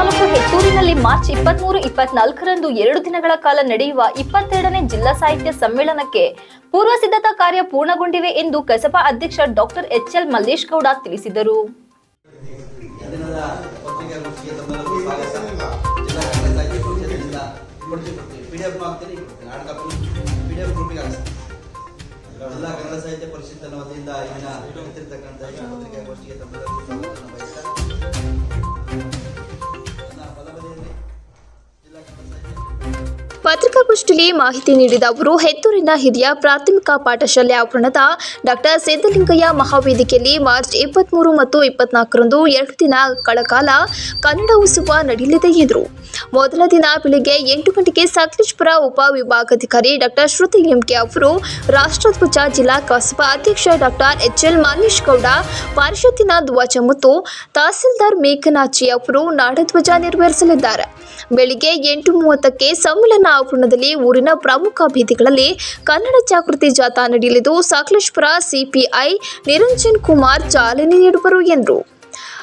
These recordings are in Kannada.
ತಾಲೂಕು ಹೆತ್ತೂರಿನಲ್ಲಿ ಮಾರ್ಚ್ ಇಪ್ಪತ್ಮೂರು, ಇಪ್ಪತ್ನಾಲ್ಕರಂದು ಎರಡು ದಿನಗಳ ಕಾಲ ನಡೆಯುವ ಇಪ್ಪತ್ತೆರಡನೇ ಜಿಲ್ಲಾ ಸಾಹಿತ್ಯ ಸಮ್ಮೇಳನಕ್ಕೆ ಪೂರ್ವ ಸಿದ್ಧತಾ ಕಾರ್ಯ ಪೂರ್ಣಗೊಂಡಿವೆ ಎಂದು ಕಸಪಾ ಅಧ್ಯಕ್ಷ doctor H L Mallesh Gowda ತಿಳಿಸಿದರು ಪತ್ರಿಕಾಗೋಷ್ಠಿಯಲ್ಲಿ ಮಾಹಿತಿ ನೀಡಿದ ಅವರು, ಹೆತ್ತೂರಿನ ಹಿರಿಯ ಪ್ರಾಥಮಿಕ ಪಾಠಶಾಲೆ ಆವರಣದ ಡಾಕ್ಟರ್ ಸಿದ್ದಲಿಂಗಯ್ಯ ಮಹಾವೇದಿಕೆಯಲ್ಲಿ ಮಾರ್ಚ್ ಇಪ್ಪತ್ತ್ಮೂರು ಮತ್ತು ಇಪ್ಪತ್ನಾಲ್ಕರಂದು ಎರಡು ದಿನ ಕಾಲ ಕನ್ನಡ ಉತ್ಸವ ನಡೆಯಲಿದೆ ಎಂದರು. ಮೊದಲ ದಿನ ಬೆಳಿಗ್ಗೆ ಎಂಟು ಗಂಟೆಗೆ ಸಕಲೇಶ್ಪುರ ಉಪವಿಭಾಗಾಧಿಕಾರಿ ಡಾಕ್ಟರ್ ಶ್ರುತಿ ಎಂಕೆ ಅವರು ರಾಷ್ಟ್ರಧ್ವಜ ಜಿಲ್ಲಾ ಕಸಬಾ ಅಧ್ಯಕ್ಷ doctor H L Malesh Gowda, ಪರಿಷತ್ತಿನ ಧ್ವಜ ಮತ್ತು ತಹಸೀಲ್ದಾರ್ ಮೇಘನಾಚಿ ಅವರು ನಾಡಧ್ವಜ ನೆರವೇರಿಸಲಿದ್ದಾರೆ. ಬೆಳಿಗ್ಗೆ ಎಂಟು ಮೂವತ್ತಕ್ಕೆ ಸಮ್ಮೇಳನ ಆವರಣದಲ್ಲಿ ಊರಿನ ಪ್ರಮುಖ ಬೀದಿಗಳಲ್ಲಿ ಕನ್ನಡ ಜಾಗೃತಿ ಜಾಥಾ ನಡೆಯಲಿದ್ದು ಸಕಲೇಶ್ಪುರ ಸಿಪಿಐ ನಿರಂಜನ್ ಕುಮಾರ್ ಚಾಲನೆ ನೀಡುವರು ಎಂದರು.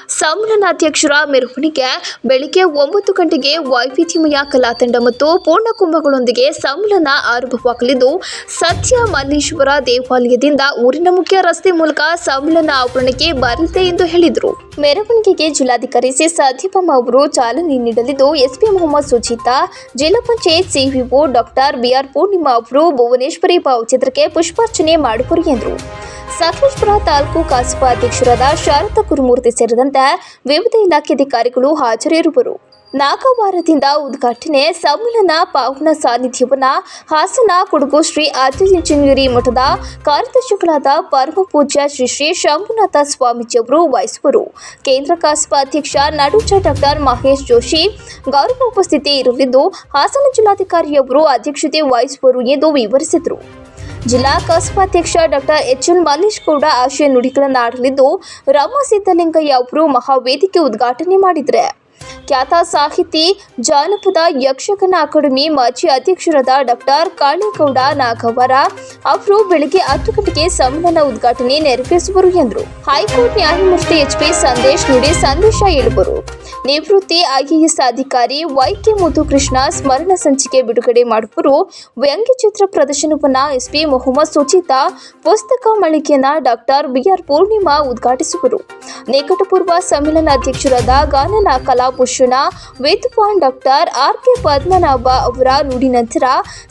ಸಮ್ಮೇಳನಾಧ್ಯಕ್ಷರ ಮೆರವಣಿಗೆ ಬೆಳಿಗ್ಗೆ ಒಂಬತ್ತು ಗಂಟೆಗೆ ವೈವಿಧ್ಯಮಯ ಕಲಾತಂಡ ಮತ್ತು ಪೂರ್ಣಕುಂಭಗಳೊಂದಿಗೆ ಸಮ್ಮೇಳನ ಆರಂಭವಾಗಲಿದ್ದು ಸತ್ಯ ಮಲ್ಲೇಶ್ವರ ದೇವಾಲಯದಿಂದ ಊರಿನ ಮುಖ್ಯ ರಸ್ತೆ ಮೂಲಕ ಸಮ್ಮೇಳನ ಆವರಣಕ್ಕೆ ಬರಲಿದೆ ಎಂದು ಹೇಳಿದರು. ಮೆರವಣಿಗೆಗೆ ಜಿಲ್ಲಾಧಿಕಾರಿ ಸಿ. ಸದೀಪಮ್ಮ ಅವರು ಚಾಲನೆ ನೀಡಲಿದ್ದು, ಎಸ್ಪಿ ಮೊಹಮ್ಮದ್ ಸುಜಿತಾ, ಜಿಲ್ಲಾ panchayat CEO doctor BR Poornima ಅವರು ಭುವನೇಶ್ವರಿ ಭಾವಚಿತ್ರಕ್ಕೆ ಪುಷ್ಪಾರ್ಚನೆ ಮಾಡುವರು ಎಂದರು. ಸಕಲೇಶ್ಪುರ ತಾಲೂಕು ಕಸಬಾ ಅಧ್ಯಕ್ಷರಾದ ಶಾರದ ಕುರುಮೂರ್ತಿ ಸೇರಿದಂತೆ ವಿವಿಧ ಇಲಾಖೆ ಅಧಿಕಾರಿಗಳು ಹಾಜರಿರುವರು. ನಾಗವಾರದಿಂದ ಉದ್ಘಾಟನೆ ಸಮ್ಮೇಳನ ಪಾವನ ಸಾನ್ನಿಧ್ಯವನ್ನ ಹಾಸನ ಕೊಡಗು ಶ್ರೀ ಆದಿಚುಂಚನಗಿರಿ ಮಠದ ಕಾರ್ಯದರ್ಶಿಗಳಾದ ಪರಮ ಪೂಜ್ಯ ಶ್ರೀ ಶ್ರೀ ಶಂಭುನಾಥ ಸ್ವಾಮೀಜಿಯವರು ವಹಿಸುವರು. ಕೇಂದ್ರ ಕಸಬಾ ಅಧ್ಯಕ್ಷ ನಡುಚ ಡಾಕ್ಟರ್ ಮಹೇಶ್ ಜೋಶಿ ಗೌರವ ಉಪಸ್ಥಿತಿ ಇರಲಿದ್ದು, ಹಾಸನ ಜಿಲ್ಲಾಧಿಕಾರಿಯವರು ಅಧ್ಯಕ್ಷತೆ ವಹಿಸುವರು ಎಂದು ವಿವರಿಸಿದರು. ಜಿಲ್ಲಾ ಕಸಬಾಧ್ಯಕ್ಷ doctor H N Mallesh Gowda ಆಶಯ ನುಡಿಗಳನ್ನು ಆಡಲಿದ್ದು, ರಾಮ ಸಿದ್ದಲಿಂಗಯ್ಯ ಅವರು ಮಹಾವೇದಿಕೆ ಉದ್ಘಾಟನೆ ಮಾಡಿದರೆ. ಖ್ಯಾತ ಸಾಹಿತಿ ಜಾನಪದ ಯಕ್ಷಗಾನ ಅಕಾಡೆಮಿ ಮಾಜಿ ಅಧ್ಯಕ್ಷರಾದ ಡಾಕ್ಟರ್ ಕಾಳೇಗೌಡ ನಾಗವರ ಅವರು ಬೆಳಗ್ಗೆ ಹತ್ತು ಗಂಟೆಗೆ ಸಮ್ಮೇಳನ ಉದ್ಘಾಟನೆ ನೆರವೇರಿಸುವರು ಎಂದರು. ಹೈಕೋರ್ಟ್ ನ್ಯಾಯಮೂರ್ತಿ ಎಚ್ ಪಿ ಸಂದೇಶ್ ನುಡಿ ಸಂದೇಶ ಹೇಳುವರು ನಿವೃತ್ತಿ ಐಎಎಸ್ ಅಧಿಕಾರಿ ವೈಕೆ ಮುದುಕೃಷ್ಣ ಸ್ಮರಣ ಸಂಚಿಕೆ ಬಿಡುಗಡೆ ಮಾಡುವರು. ವ್ಯಂಗ್ಯಚಿತ್ರ ಪ್ರದರ್ಶನವನ್ನ ಎಸ್ಪಿ ಮೊಹಮ್ಮದ್ ಸುಚಿತಾ ಪುಸ್ತಕ ಮಳಿಗೆಯನ್ನ ಡಾಕ್ಟರ್ ಬಿಆರ್ ಪೂರ್ಣಿಮಾ ಉದ್ಘಾಟಿಸುವರು. ನಿಕಟಪೂರ್ವ ಸಮ್ಮೇಳನಾಧ್ಯಕ್ಷರಾದ ಗಾನನ ಕಲಾಭೂಷಣ ವೇದವಾನ್ ಡಾಕ್ಟರ್ ಆರ್ ಕೆ ಪದ್ಮನಾಭ ಅವರ ನುಡಿ ನಂತರ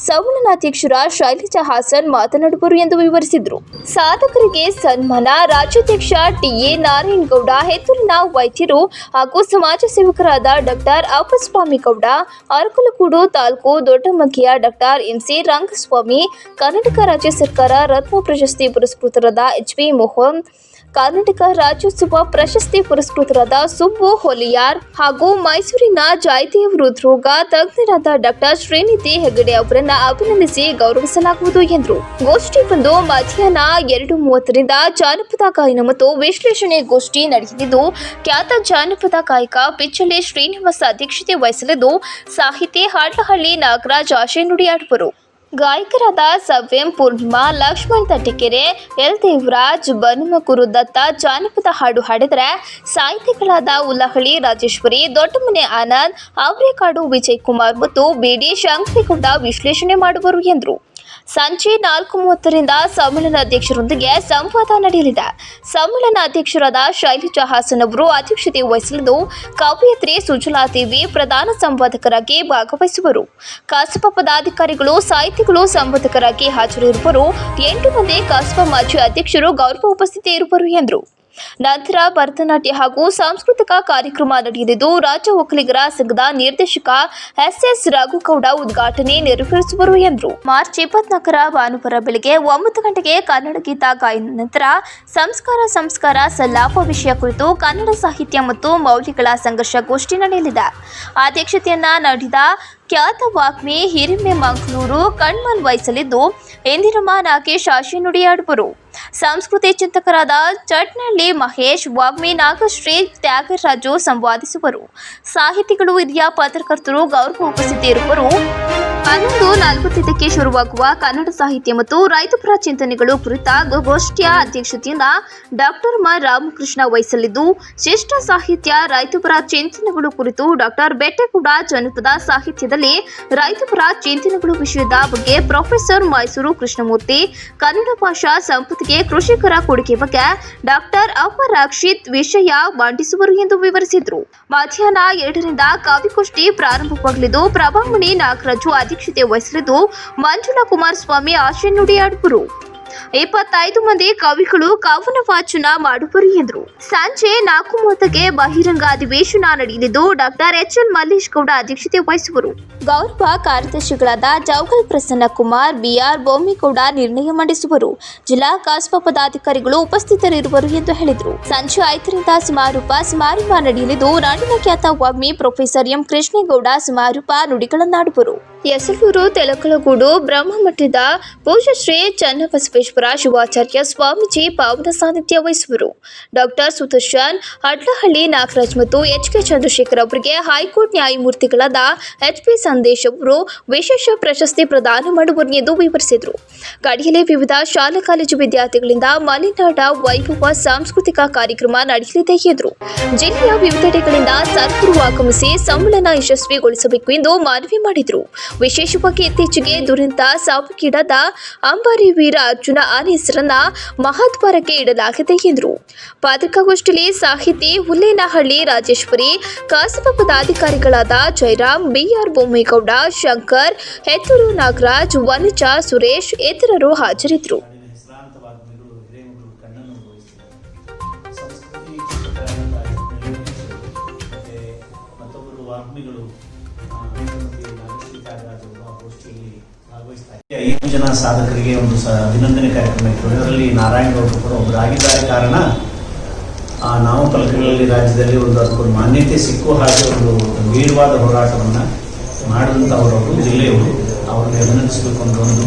ಸಮ್ಮೇಳನಾಧ್ಯಕ್ಷರ ಶೈಲಜಾ ಹಾಸನ್ ಮಾತನಾಡುವರು ಎಂದು ವಿವರಿಸಿದರು. ಸಾಧಕರಿಗೆ ಸನ್ಮಾನ, ರಾಜ್ಯಾಧ್ಯಕ್ಷ ಟಿಎ ನಾರಾಯಣಗೌಡ, ಹೆತ್ತೂರಿನ ವೈದ್ಯರು ಹಾಗೂ ಸಮಾಜ ಸೇವಕರಾದ ಡಾಕ್ಟರ್ ಅಪ್ಪಸ್ವಾಮಿ ಗೌಡ ಅರಕಲಗೂಡು ತಾಲೂಕು ದೊಡ್ಡಮಗ್ಗಿಯ ಡಾಕ್ಟರ್ ಎಂಸಿ ರಂಗಸ್ವಾಮಿ, ಕರ್ನಾಟಕ ರಾಜ್ಯ ಸರ್ಕಾರ ರತ್ನ ಪ್ರಶಸ್ತಿ ಪುರಸ್ಕೃತರಾದ ಎಚ್ ಪಿ ಮೋಹನ್ ಕರ್ನಾಟಕ ರಾಜ್ಯೋತ್ಸವ ಪ್ರಶಸ್ತಿ ಪುರಸ್ಕೃತರಾದ ಸುಬ್ಬು ಹೊಲಿಯಾರ್ ಹಾಗೂ ಮೈಸೂರಿನ ಜಯದೇವ್ ಹೃದ್ರೋಗ ತಜ್ಞರಾದ ಡಾಕ್ಟರ್ ಶ್ರೀನಿಧಿ ಹೆಗಡೆ ಅವರನ್ನ ಅಭಿನಂದಿಸಿ ಗೌರವಿಸಲಾಗುವುದು ಎಂದರು. ಗೋಷ್ಠಿ ಬಂದು ಮಧ್ಯಾಹ್ನ ಎರಡು ಮೂವತ್ತರಿಂದ ಜಾನಪದ ಗಾಯನ ಮತ್ತು ವಿಶ್ಲೇಷಣೆ ಗೋಷ್ಠಿ ನಡೆಯಲಿದ್ದು, ಖ್ಯಾತ ಜಾನಪದ ಗಾಯಕ ಪಿಚ್ಚಲೆ ಶ್ರೀನಿವಾಸ ಅಧ್ಯಕ್ಷತೆ ವಹಿಸಲಿದ್ದು, ಸಾಹಿತಿ ಹಾಡ್ಲಹಳ್ಳಿ ನಾಗರಾಜ್ ಆಶೆ ನುಡಿಯಾಡುವರು ಗಾಯಕರಾದ ಸವ್ಯಂ, ಪೂರ್ಣಿಮಾ, ಲಕ್ಷ್ಮಣ್ ತಟ್ಟಿಕೆರೆ, ಎಲ್ ದೇವರಾಜ್, ಬನುಮಕುರು ದತ್ತ, ಜಾನಪದ ಹಾಡು ಹಾಡಿದರೆ ಸಾಹಿತಿಗಳಾದ ಉಲ್ಲಹಳ್ಳಿ ರಾಜೇಶ್ವರಿ, ದೊಡ್ಡಮನೆ ಆನಂದ್ ಅವರೇಕಾಡು ವಿಜಯ್ ಕುಮಾರ್ ಮತ್ತು ಬಿಡಿ ಶಂಕರಿಗೌಡ ವಿಶ್ಲೇಷಣೆ ಮಾಡುವರು ಎಂದರು. ಸಂಜೆ ನಾಲ್ಕು ಮೂವತ್ತರಿಂದ ಸಮ್ಮೇಳನಾಧ್ಯಕ್ಷರೊಂದಿಗೆ ಸಂವಾದ ನಡೆಯಲಿದೆ. ಸಮ್ಮೇಳನಾಧ್ಯಕ್ಷರಾದ ಶೈಲಜಾ ಹಾಸನ್ ಅವರು ಅಧ್ಯಕ್ಷತೆ ವಹಿಸಲಿದ್ದು, ಕವಯತ್ರಿ ಸುಜಲಾ ದೇವಿ ಪ್ರಧಾನ ಸಂವಾದಕರಾಗಿ ಭಾಗವಹಿಸುವರು. ಕಸಬಾ ಪದಾಧಿಕಾರಿಗಳು, ಸಾಹಿತಿಗಳು ಸಂವಾದಕರಾಗಿ ಹಾಜರಿರುವರು. ಎಂಟು ಮಂದಿ ಕಸಬಾ ಮಾಜಿ ಅಧ್ಯಕ್ಷರು ಗೌರವ ಉಪಸ್ಥಿತಿ ಇರುವರು ಎಂದರು. ನಂತರ ಭರತನಾಟ್ಯ ಹಾಗೂ ಸಾಂಸ್ಕೃತಿಕ ಕಾರ್ಯಕ್ರಮ ನಡೆಯಲಿದ್ದು, ರಾಜ್ಯ ಒಕ್ಕಲಿಗರ ಸಂಘದ ನಿರ್ದೇಶಕ ಎಸ್ಎಸ್ ರಾಘುಗೌಡ ಉದ್ಘಾಟನೆ ನೆರವೇರಿಸುವರು ಎಂದರು. ಮಾರ್ಚ್ ಇಪ್ಪತ್ನಾಲ್ಕರ ಭಾನುವಾರ ಬೆಳಗ್ಗೆ ಒಂಬತ್ತು ಗಂಟೆಗೆ ಕನ್ನಡ ಗೀತ ಗಾಯನ ನಂತರ ಸಂಸ್ಕಾರ ಸಂಸ್ಕಾರ ಸಲ್ಲಾಪ ವಿಷಯ ಕುರಿತು ಕನ್ನಡ ಸಾಹಿತ್ಯ ಮತ್ತು ಮೌಲ್ಯಗಳ ಸಂಘರ್ಷ ಗೋಷ್ಠಿ ನಡೆಯಲಿದೆ. ಅಧ್ಯಕ್ಷತೆಯನ್ನ ನಡೆದ ಖ್ಯಾತ ವಾಗ್ಮಿ ಹಿರಿಮೆ ಮಂಗಳೂರು ಕಣ್ಮನ್ ವಹಿಸಲಿದ್ದು, ಇಂದಿರಮ್ಮ ನಾಗೇಶ್ ಆಶಿ ನುಡಿಯಾಡುವರು ಸಂಸ್ಕೃತಿ ಚಿಂತಕರಾದ ಚಟ್ನಳ್ಳಿ ಮಹೇಶ್ ವಾಗ್ಮಿ ನಾಗಶ್ರೀ, ತ್ಯಾಗರಾಜು ಸಂವಾದಿಸುವರು. ಸಾಹಿತಿಗಳು, ಹಿರಿಯ ಪತ್ರಕರ್ತರು, ಗೌರವ ಉಪಸ್ಥಿತಿ ಇರುವರು ಹನ್ನೊಂದು ನಲವತ್ತೈದಕ್ಕೆ ಶುರುವಾಗುವ ಕನ್ನಡ ಸಾಹಿತ್ಯ ಮತ್ತು ರೈತಪರ ಚಿಂತನೆಗಳು ಕುರಿತ ಗೋಷ್ಠಿಯ ಅಧ್ಯಕ್ಷತೆಯಿಂದ ಡಾಕ್ಟರ್ ಮ. ರಾಮಕೃಷ್ಣ ವಹಿಸಲಿದ್ದು, ಶ್ರೇಷ್ಠ ಸಾಹಿತ್ಯ, ರೈತಪರ ಚಿಂತನೆಗಳು ಕುರಿತು ಡಾಕ್ಟರ್ ಬೆಟ್ಟೆಗೌಡ ಜನಪದ ಸಾಹಿತ್ಯದಲ್ಲಿ ರೈತಪರ ಚಿಂತನೆಗಳು ವಿಷಯದ ಬಗ್ಗೆ ಪ್ರೊಫೆಸರ್ ಮೈಸೂರು ಕೃಷ್ಣಮೂರ್ತಿ, ಕನ್ನಡ ಭಾಷಾ ಸಂಪತ್ತಿಗೆ ಕೃಷಿಕರ ಕೊಡುಗೆ ಬಗ್ಗೆ ಡಾಕ್ಟರ್ ಅಪರಾಕ್ಷಿತ್ ವಿಷಯ ಮಂಡಿಸುವರು ಎಂದು ವಿವರಿಸಿದರು. ಮಧ್ಯಾಹ್ನ ಎರಡರಿಂದ ಕಾವ್ಯಗೋಷ್ಠಿ ಪ್ರಾರಂಭವಾಗಲಿದ್ದು ಪ್ರಭಾಮಣಿ ನಾಗರಾಜು ಅಧ್ಯಕ್ಷತೆ ವಹಿಸಲಿದ್ದು ಮಂಜುಳಾ ಕುಮಾರಸ್ವಾಮಿ ಆಶಯ ನುಡಿಯಾಡುವರು. ಇಪ್ಪತ್ತೈದು ಮಂದಿ ಕವಿಗಳು ಕವನ ವಾಚನ ಮಾಡುವರು ಎಂದರು. ಸಂಜೆ ನಾಲ್ಕು ಮೂವತ್ತಕ್ಕೆ ಬಹಿರಂಗ ಅಧಿವೇಶನ ನಡೆಯಲಿದ್ದು, doctor H N Mallesh Gowda ಅಧ್ಯಕ್ಷತೆ ವಹಿಸುವರು. ಗೌರವ ಕಾರ್ಯದರ್ಶಿಗಳಾದ ಜೌಗಲ್ ಪ್ರಸನ್ನ ಕುಮಾರ್ ಬಿಆರ್ ಬೊಮ್ಮಿಗೌಡ ನಿರ್ಣಯ ಮಂಡಿಸುವರು. ಜಿಲ್ಲಾ ಕಾಸ್ಪ ಪದಾಧಿಕಾರಿಗಳು ಉಪಸ್ಥಿತರಿರುವರು ಎಂದು ಹೇಳಿದರು. ಸಂಜೆ ಐದರಿಂದ ಸಮಾರೋಪ ಸಮಾರಂಭ ನಡೆಯಲಿದ್ದು, ನಾಡಿನ ಖ್ಯಾತ ವಾಗ್ಮಿ ಪ್ರೊಫೆಸರ್ ಎಂ ಕೃಷ್ಣೇಗೌಡ ಸಮಾರೋಪ ನುಡಿಗಳನ್ನಾಡುವರು. ಯಸಲೂರು ತೆಲಕಲಗೂಡು ಬ್ರಹ್ಮಮಠದ ಪೂಜಶ್ರೀ ಚನ್ನಬಸವೇಶ್ವರ ಶಿವಾಚಾರ್ಯ ಸ್ವಾಮೀಜಿ ಪಾವನ ಸಾನ್ನಿಧ್ಯ ವಹಿಸುವರು. ಡಾಕ್ಟರ್ ಸುದರ್ಶನ್ ಹಡ್ಲಹಳ್ಳಿ ನಾಗರಾಜ್ ಮತ್ತು ಎಚ್ ಕೆ ಚಂದ್ರಶೇಖರ್ ಅವರಿಗೆ ಹೈಕೋರ್ಟ್ ನ್ಯಾಯಮೂರ್ತಿಗಳಾದ ಎಚ್ ಪಿ ಸಂದೇಶ್ ಅವರು ವಿಶೇಷ ಪ್ರಶಸ್ತಿ ಪ್ರದಾನ ಮಾಡುವರು ಎಂದು ವಿವರಿಸಿದರು. ಗಡಿಯಲ್ಲಿ ವಿವಿಧ ಶಾಲಾ ಕಾಲೇಜು ವಿದ್ಯಾರ್ಥಿಗಳಿಂದ ಮಲೆನಾಡ ವೈಭವ ಸಾಂಸ್ಕೃತಿಕ ಕಾರ್ಯಕ್ರಮ ನಡೆಯಲಿದೆ ಎಂದರು. ಜಿಲ್ಲೆಯ ವಿವಿಧೆಡೆಗಳಿಂದ ಸರ್ಕರು ಆಗಮಿಸಿ ಸಮ್ಮೇಳನ ಯಶಸ್ವಿಗೊಳಿಸಬೇಕು ಎಂದು ಮನವಿ ಮಾಡಿದರು. ವಿಶೇಷವಾಗಿ ಇತ್ತೀಚೆಗೆ ದುರಂತ ಸಾವುಕೀಡಾದ ಅಂಬಾರಿ ವೀರ ಅರ್ಜುನ ಆನೆ ಹೆಸರನ್ನ ಮಹಾದ್ವಾರಕ್ಕೆ ಇಡಲಾಗಿದೆ ಎಂದರು. ಪತ್ರಿಕಾಗೋಷ್ಠಿಯಲ್ಲಿ ಸಾಹಿತಿ ಹುಲ್ಲೇನಹಳ್ಳಿ ರಾಜೇಶ್ವರಿ ಕಸಬಾ ಪದಾಧಿಕಾರಿಗಳಾದ ಜಯರಾಮ್, ಬಿಆರ್ ಬೊಮ್ಮೇಗೌಡ, ಶಂಕರ್, ಹೆತ್ತೂರು ನಾಗರಾಜ್, ವನಜಾ ಸುರೇಶ್ ಇತರರು ಹಾಜರಿದ್ದರು. ಐದು ಜನ ಸಾಧಕರಿಗೆ ಒಂದು ಅಭಿನಂದನೆ ಕಾರ್ಯಕ್ರಮ ಇತ್ತು. ಅದರಲ್ಲಿ ನಾರಾಯಣಗೌಡರು ಕೂಡ ಒಬ್ಬರಾಗಿದ್ದಾರೆ ಕಾರಣ ಆ, ನಾವು ಫಲಕಗಳಲ್ಲಿ ರಾಜ್ಯದಲ್ಲಿ ಒಂದು ಅದಕ್ಕೊಂದು ಮಾನ್ಯತೆ ಸಿಕ್ಕುವ ಹಾಗೆ ಒಂದು ಗಂಭೀರವಾದ ಹೋರಾಟವನ್ನು ಮಾಡಿದಂಥ ಜಿಲ್ಲೆಯವರು. ಅವರಿಗೆ ಅಭಿನಂದಿಸಬೇಕು ಅಂತ ಒಂದು.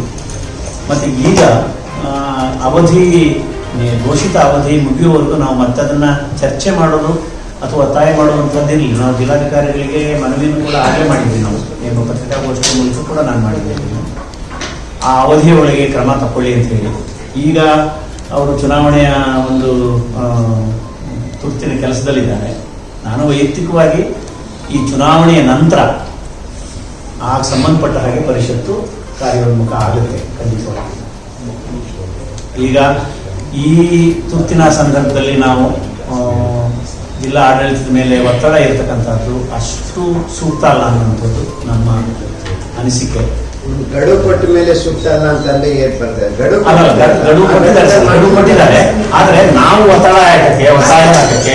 ಮತ್ತು ಈಗ ಅವಧಿ ಘೋಷಿತ ಅವಧಿ ಮುಗಿಯುವವರೆಗೂ ನಾವು ಮತ್ತೆ ಅದನ್ನ ಚರ್ಚೆ ಮಾಡೋದು ಅಥವಾ ಒತ್ತಾಯ ಮಾಡುವಂಥದ್ದಿರಲಿಲ್ಲ ನಾವು ಜಿಲ್ಲಾಧಿಕಾರಿಗಳಿಗೆ ಮನವಿಯನ್ನು ಕೂಡ ಆಗಲೇ ಮಾಡಿದ್ವಿ ನಾವು. ಏನು ಪತ್ರಿಕಾಗೋಷ್ಠಿ ಮೂಲಕ ಕೂಡ ನಾನು ಮಾಡಿದ್ದೇನೆ ಆ ಅವಧಿಯ ಒಳಗೆ ಕ್ರಮ ತಗೊಳ್ಳಿ ಅಂತ ಹೇಳಿ. ಈಗ ಅವರು ಚುನಾವಣೆಯ ಒಂದು ತುರ್ತಿನ ಕೆಲಸದಲ್ಲಿದ್ದಾರೆ. ನಾನು ವೈಯಕ್ತಿಕವಾಗಿ ಈ ಚುನಾವಣೆಯ ನಂತರ ಆ ಸಂಬಂಧಪಟ್ಟ ಹಾಗೆ ಪರಿಷತ್ತು ಕಾರ್ಯೋನ್ಮುಖ ಆಗುತ್ತೆ, ಖಂಡಿತವಾಗಿ. ಈಗ ಈ ತುರ್ತಿನ ಸಂದರ್ಭದಲ್ಲಿ ನಾವು ಜಿಲ್ಲಾ ಆಡಳಿತದ ಮೇಲೆ ಒತ್ತಡ ಇರತಕ್ಕಂಥದ್ದು ಅಷ್ಟು ಸೂಕ್ತ ಅಲ್ಲ ಅನ್ನುವಂಥದ್ದು ನಮ್ಮ ಅನಿಸಿಕೆ. ಗಡುವು ಕೊಟ್ಟ ಮೇಲೆ ಸೂಕ್ತ ಅಲ್ಲ ಅಂತಂದ್ರೆ ಏನ್ ಬರ್ತದೆ ಗಡುವು ಅಲ್ಲ ಗ- ಕೊಟ್ಟಿದ್ದಾರೆ. ಆದ್ರೆ ನಾವು ಒತ್ತಡ ಹಾಕಕ್ಕೆ ಒತ್ತಾಯ ಹಾಕಕ್ಕೆ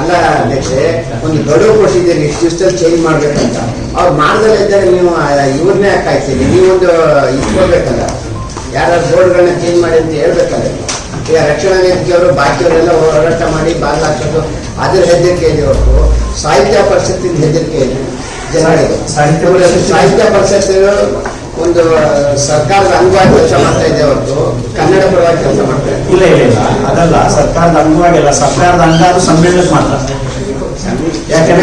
ಅಲ್ಲ ಅಧ್ಯಕ್ಷೆ ಒಂದು ಗಡು ಕೊಟ್ಟಿದ್ದೀರಿ ಇಷ್ಟು ದಿವಸದಲ್ಲಿ ಚೇಂಜ್ ಮಾಡ್ಬೇಕಂತ. ಅವ್ರು ಮಾಡ್ದಲ್ಲ ಇದ್ದಾರೆ ನೀವು ಇವ್ರನ್ನೇ ನೀವು ನೀವೊಂದು ಇಟ್ಕೋಬೇಕಲ್ಲ ಯಾರ ಬೋರ್ಡ್ಗಳನ್ನ ಚೇಂಜ್ ಮಾಡಿ ಅಂತ ಹೇಳ್ಬೇಕಲ್ಲ. ಈಗ ರಕ್ಷಣಾ ವೇದಿಕೆಯವರು ಬಾಕಿಯವರೆಲ್ಲ ಹೋರಾಟ ಮಾಡಿ ಬಾಗಿಲು ಹಾಕೋದು ಅದ್ರ ಹೆದರಿಕೆ ಇದೆ ಅವರು ಸಾಹಿತ್ಯ ಪರಿಷತ್ತಿನ ಹೆದರಿಕೆ ಇದೆ. ಜನರಿಗೆ ಸಾಹಿತ್ಯ ಪರಿಷತ್ತಿನ ಸಾಹಿತ್ಯ ಪರಿಷತ್ತು ಒಂದು ಸರ್ಕಾರದ ಅಂಗವಾಗಿ ಕೆಲಸ ಮಾಡ್ತಾ ಇದೆ ಹೊರತು ಕನ್ನಡ ಪರವಾಗಿ ಕೆಲಸ ಮಾಡ್ತಾ ಇದೆ. ಇಲ್ಲ ಇಲ್ಲ ಇಲ್ಲ ಅದಲ್ಲ ಸರ್ಕಾರದ ಅಂಗವಾಗಿಲ್ಲ ಸರ್ಕಾರದ ಅಂಗ ಅದು ಸಮ್ಮೇಳನಕ್ಕೆ ಮಾತ್ರ. ಯಾಕಂದ್ರೆ